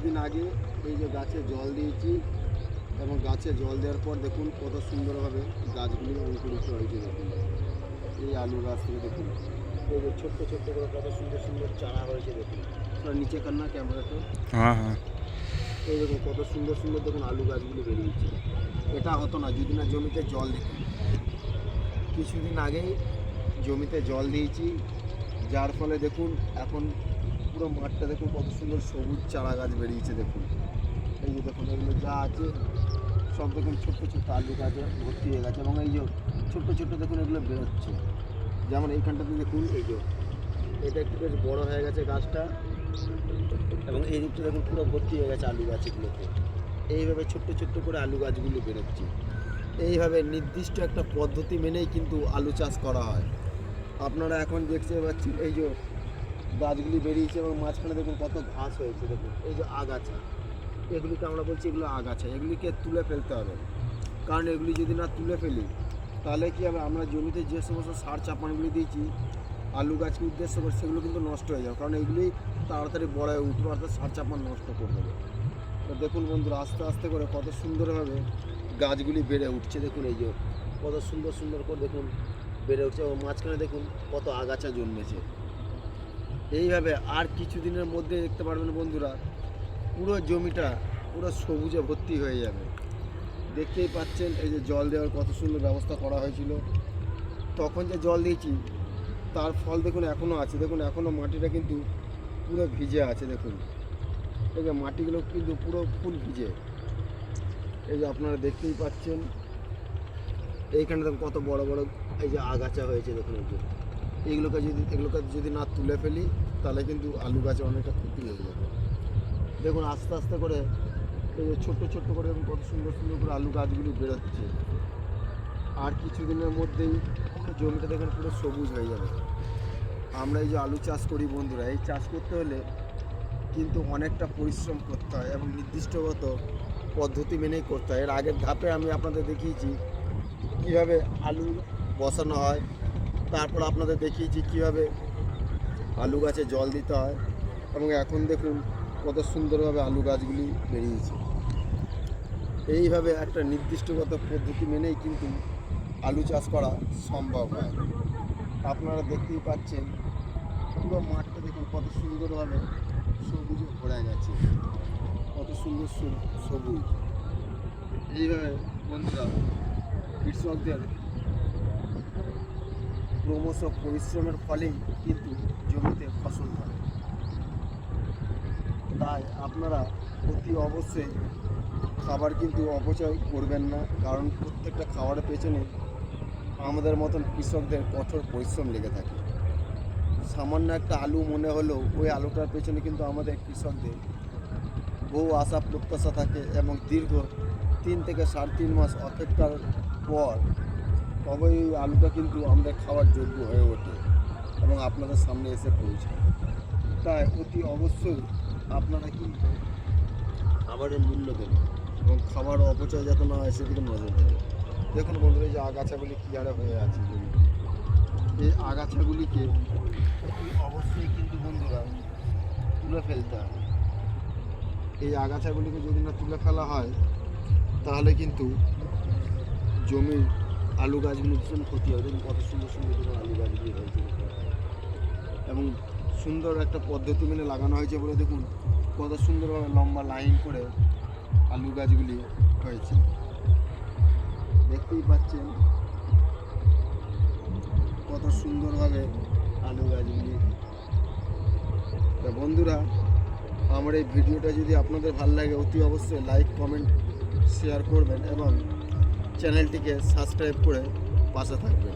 কিছুদিন আগে এই যে গাছে জল দিয়েছি এবং গাছে জল দেওয়ার পর দেখুন কত সুন্দরভাবে গাছগুলি অঙ্কুরিত হয়েছে দেখুন। এই আলু গাছ থেকে দেখুন। এই যে ছোট্ট ছোট্ট করে কত সুন্দর সুন্দর চারা হয়েছে দেখুন। নিচে কান না ক্যামেরাতে হ্যাঁ হ্যাঁ। এই দেখুন কত সুন্দর সুন্দর দেখুন আলু গাছগুলি বেরিয়েছে। এটা হতো না যদি না জমিতে জল দিত। কিছুদিন আগেই জমিতে জল দিয়েছি যার ফলে দেখুন এখন পুরো মাঠটা দেখুন, কত সুন্দর সবুজ চারা গাছ বেরিয়েছে দেখুন। এই যে দেখুন, এগুলো যা আছে, সব দেখুন ছোট্ট ছোট্ট আলু গাছে ভর্তি হয়ে গেছে এবং এই যে ছোট্ট ছোট্ট দেখুন, এগুলো বেরোচ্ছে। যেমন এইখানটাতে দেখুন, এই যে এটা একটু বেশ বড় হয়ে গেছে গাছটা এবং এই দিকটা দেখুন, পুরো ভর্তি হয়ে গেছে আলু গাছগুলোতে। এইভাবে ছোট্ট ছোট্ট করে আলু গাছগুলো বেরোচ্ছে। এইভাবে নির্দিষ্ট একটা পদ্ধতি মেনেই কিন্তু আলু চাষ করা হয়। আপনারা এখন দেখতে পাচ্ছেন, এই যে গাছগুলি বেরিয়েছে এবং মাঝখানে দেখুন কত ঘাস হয়েছে, দেখুন। এই যে আগাছা, এগুলিকে আমরা বলছি এগুলো আগাছা। এগুলিকে তুলে ফেলতে হবে। কারণ এগুলি যদি না তুলে ফেলি, তাহলে কী হবে? আমরা জমিতে যে সমস্ত সার চাপানগুলি দিয়েছি, আলু গাছকে উদ্দেশ্য করে, সেগুলো কিন্তু নষ্ট হয়ে যাবে। কারণ এগুলি তাড়াতাড়ি বড় হয়ে উঠবে, অর্থাৎ সার চাপান নষ্ট করে দেবে। তো দেখুন বন্ধুরা, আস্তে আস্তে করে কত সুন্দরভাবে গাছগুলি বেড়ে উঠছে। দেখুন এই যে কত সুন্দর সুন্দর করে দেখুন বেড়ে উঠছে এবং মাঝখানে দেখুন কত আগাছা জন্মেছে। এইভাবে আর কিছুদিনের মধ্যে দেখতে পারবেন বন্ধুরা, পুরো জমিটা পুরো সবুজে ভর্তি হয়ে যাবে। দেখতেই পাচ্ছেন, এই যে জল দেওয়ার কত সুন্দর ব্যবস্থা করা হয়েছিল। তখন যে জল দিয়েছি, তার ফল দেখুন এখনও আছে। দেখুন এখনও মাটিটা কিন্তু পুরো ভিজে আছে, দেখুন। যে মাটিগুলো কিন্তু পুরো ফুল ভিজে। এই যে আপনারা দেখতেই পাচ্ছেন, এইখানে দেখুন কত বড় বড় এই যে আগাছা হয়েছে, দেখুন এই এইগুলোকে যদি এগুলোকে যদি না তুলে ফেলি, তাহলে কিন্তু আলু গাছে অনেকটা ক্ষতি হয়ে যাবে। দেখুন, আস্তে আস্তে করে এই যে ছোট্ট ছোট্ট করে দেখুন কত সুন্দর সুন্দর করে আলু গাছগুলি বেরোচ্ছে। আর কিছুদিনের মধ্যেই জমিটা দেখুন পুরো সবুজ হয়ে যাবে। আমরা এই যে আলু চাষ করি বন্ধুরা, এই চাষ করতে হলে কিন্তু অনেকটা পরিশ্রম করতে হয় এবং নির্দিষ্টগত পদ্ধতি মেনেই করতে হয়। এর আগের ধাপে আমি আপনাদের দেখিয়েছি কীভাবে আলু বসানো হয় তারপর আপনাদের দেখিয়েছি কীভাবে আলু গাছে জল দিতে হয় এবং এখন দেখুন কত সুন্দরভাবে আলু গাছগুলি বেরিয়েছে। এইভাবে একটা নির্দিষ্টগত পদ্ধতি মেনেই কিন্তু আলু চাষ করা সম্ভব হয়। আপনারা দেখতেই পাচ্ছেন পুরো মাঠটা দেখুন কত সুন্দরভাবে সবুজে ভরে গেছে। কত সুন্দর সবু- সবুজ। এইভাবে বন্ধুরা কৃষকদের ক্রমশ পরিশ্রমের ফলেই কিন্তু জমিতে ফসল ধরে। তাই আপনারা অতি অবশ্যই খাবার কিন্তু অপচয় করবেন না, কারণ প্রত্যেকটা খাবারের পেছনে আমাদের মতন কৃষকদের কঠোর পরিশ্রম লেগে থাকে। সামান্য একটা আলু মনে হলেও ওই আলুটার পেছনে কিন্তু আমাদের কৃষকদের বহু আশা প্রত্যাশা থাকে এবং দীর্ঘ তিন থেকে সাড়ে তিন মাস অপেক্ষার পর তবে এই আলুটা কিন্তু আমাদের খাওয়ার যোগ্য হয়ে ওঠে এবং আপনাদের সামনে এসে পৌঁছায়। তাই অতি অবশ্যই আপনারা কিন্তু খাবারের মূল্য দেবেন এবং খাবার অপচয় যাতে না হয় সেদিকে নজর দেবেন। দেখুন বন্ধুরা যে আগাছাগুলি কী আরে হয়ে আছে। এই আগাছাগুলিকে অবশ্যই কিন্তু বন্ধুরা তুলে ফেলতে হবে। এই আগাছাগুলিকে যদি না তুলে ফেলা হয়, তাহলে কিন্তু জমির আলু গাছগুলো ভীষণ ক্ষতি হয়। দেখুন কত সুন্দর সুন্দর দেখুন আলু গাছগুলি হয়েছে। এবং সুন্দর একটা পদ্ধতি মেনে লাগানো হয়েছে বলে দেখুন কত সুন্দরভাবে লম্বা লাইন করে আলু গাছগুলি হয়েছে। দেখতেই পাচ্ছেন কত সুন্দরভাবে আলু গাছগুলি। তা বন্ধুরা, আমার এই ভিডিওটা যদি আপনাদের ভালো লাগে, অতি অবশ্যই লাইক কমেন্ট শেয়ার করবেন এবং চ্যানেলটিকে সাবস্ক্রাইব করে পাশে থাকবেন।